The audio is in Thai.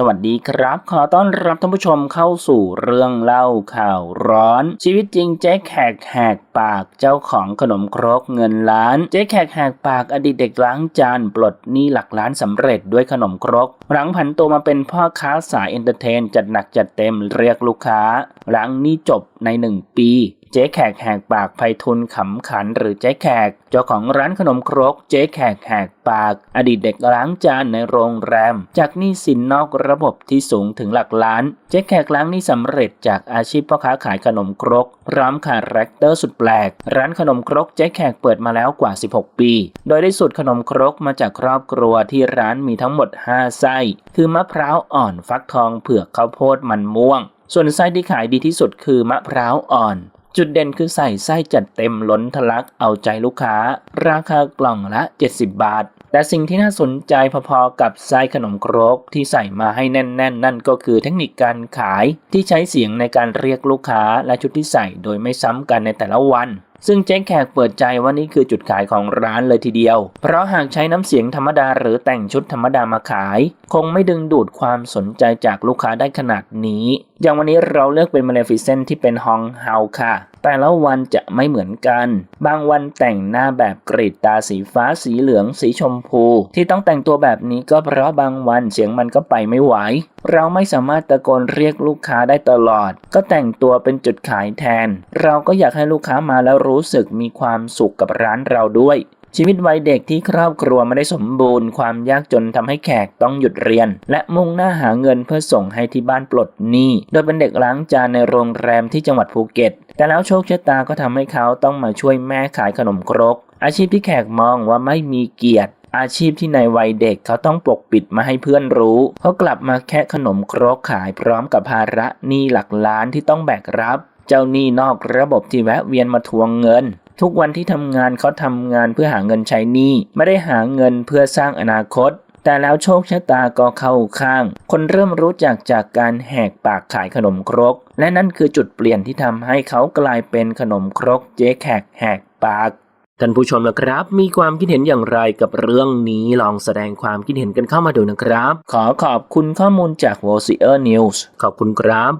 สวัสดีครับ ขอต้อนรับท่านผู้ชมเข้าสู่เรื่องเล่าข่าวร้อน ชีวิตจริงเจ๊แขกแหกปากเจ้าของขนมครกเงินล้าน เจ๊แขกแหกปากอดีตเด็กล้างจานปลดหนี้หลักล้านสำเร็จด้วยขนมครก หลังผันตัวมาเป็นพ่อค้าสายเอนเตอร์เทน จัดหนักจัดเต็มเรียกลูกค้าหลังหนี้จบในหนึ่งปี เจ๊แขกแหกปากไพทุนขำขันหรือเจ๊แขก เจ้าของร้านขนมครก เจ๊แขกแหกปาก อดีตเด็กล้างจานในโรงแรม จากหนี้สินนอกระบบที่สูงถึงหลักล้าน เจ๊แขกล้างหนี้สำเร็จจากอาชีพพ่อค้าขายขนมครกพร้อมคาแรคเตอร์สุดแปลก ร้านขนมครกเจ๊แขกเปิดมาแล้วกว่า 16 ปี โดยได้สูตรขนมครกมาจากครอบครัวที่ร้านมีทั้งหมด 5 ไส้ คือมะพร้าวอ่อนฟักทองเผือกข้าวโพดมันม่วง ส่วนไส้ที่ขายดีที่สุดคือมะพร้าวอ่อน จุดเด่นคือใส่ไส้จัดเต็มล้นทะลักเอาใจลูกค้า ราคากล่องละ 70 บาท แต่สิ่งที่น่าสนใจพอๆกับไส้ขนมครกที่ใส่มาให้แน่น ๆ นั่นก็คือเทคนิคการขายที่ใช้เสียงในการเรียกลูกค้าและชุดที่ใส่โดยไม่ซ้ำกันในแต่ละวัน ซึ่งเจ๊แขกเปิดใจว่านี่คือจุดขายของร้านเลยทีเดียว เพราะหากใช้น้ำเสียงธรรมดาหรือแต่งชุดธรรมดามาขาย คงไม่ดึงดูดความสนใจจากลูกค้าได้ขนาดนี้ อย่างวันนี้เราเลือกเป็นมาเลฟิเซนที่เป็นฮองเฮาค่ะแต่ละวันจะไม่เหมือนกัน บางวันแต่งหน้าแบบกรีดตาสีฟ้าสีเหลืองสีชมพู ที่ต้องแต่งตัวแบบนี้ก็เพราะบางวันเสียงมันก็ไปไม่ไหว เราไม่สามารถตะโกนเรียกลูกค้าได้ตลอด ก็แต่งตัวเป็นจุดขายแทน เราก็อยากให้ลูกค้ามาแล้วรู้สึกมีความสุขกับร้านเราด้วย ชีวิตวัยเด็กที่ครอบครัวไม่ได้สมบูรณ์ ความยากจนทำให้แขกต้องหยุดเรียน และมุ่งหน้าหาเงินเพื่อส่งให้ที่บ้านปลดหนี้ โดยเป็นเด็กล้างจานในโรงแรมที่จังหวัดภูเก็ต แต่แล้วโชคชะตาก็ทำให้เขาต้องมาช่วยแม่ขายขนมครก อาชีพที่แขกมองว่าไม่มีเกียรติอาชีพที่ในวัยเด็กเขาต้องปกปิดมาให้เพื่อนรู้เขากลับมาแค่ขนมครกขายพร้อมกับภาระหนี้หลักล้านที่ต้องแบกรับ เจ้าหนี้นอกระบบที่แวะเวียนมาทวงเงิน ทุกวันที่ทำงานเขาทำงานเพื่อหาเงินใช้หนี้ไม่ได้หาเงินเพื่อสร้างอนาคต แต่แล้วโชคชะตาก็เข้าข้าง คนเริ่มรู้จักจากการแหกปากขายขนมครก และนั่นคือจุดเปลี่ยนที่ทำให้เขากลายเป็นขนมครกเจ๊แขกแหกปากท่านผู้ชมนะครับ มีความคิดเห็นอย่างไรกับเรื่องนี้ลองแสดงความคิดเห็นกันเข้ามาดูนะครับ ขอขอบคุณข้อมูลจาก w o c i e r News ขอบคุณครับ